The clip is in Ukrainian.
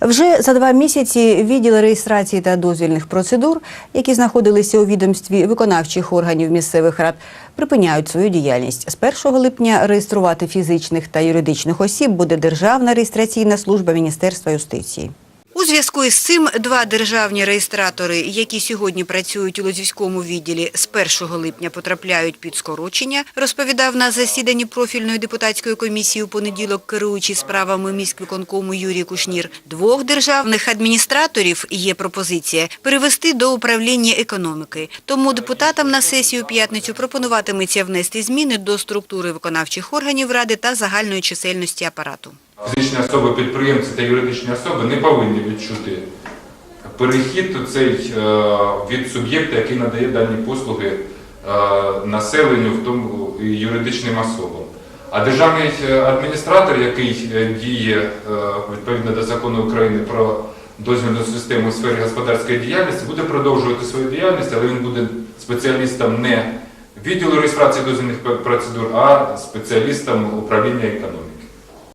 Вже за два місяці відділ реєстрації та дозвільних процедур, які знаходилися у відомстві виконавчих органів місцевих рад, припиняють свою діяльність. З 1 липня реєструвати фізичних та юридичних осіб буде Державна реєстраційна служба Міністерства юстиції. Зв'язку із цим два державні реєстратори, які сьогодні працюють у Лозівському відділі, з 1 липня потрапляють під скорочення, розповідав на засіданні профільної депутатської комісії у понеділок керуючий справами міськвиконкому Юрій Кушнір. Двох державних адміністраторів є пропозиція перевести до управління економіки. Тому депутатам на сесію п'ятницю пропонуватиметься внести зміни до структури виконавчих органів ради та загальної чисельності апарату. Фізичні особи, підприємці та юридичні особи не повинні відчути перехід цей е, від суб'єкта, який надає дані послуги е, населенню, в тому і юридичним особам. А державний е, адміністратор, який діє відповідно до закону України про дозвільну систему у сфері господарської діяльності, буде продовжувати свою діяльність, але він буде спеціалістом не відділу реєстрації дозвільних процедур, а спеціалістом управління економіки.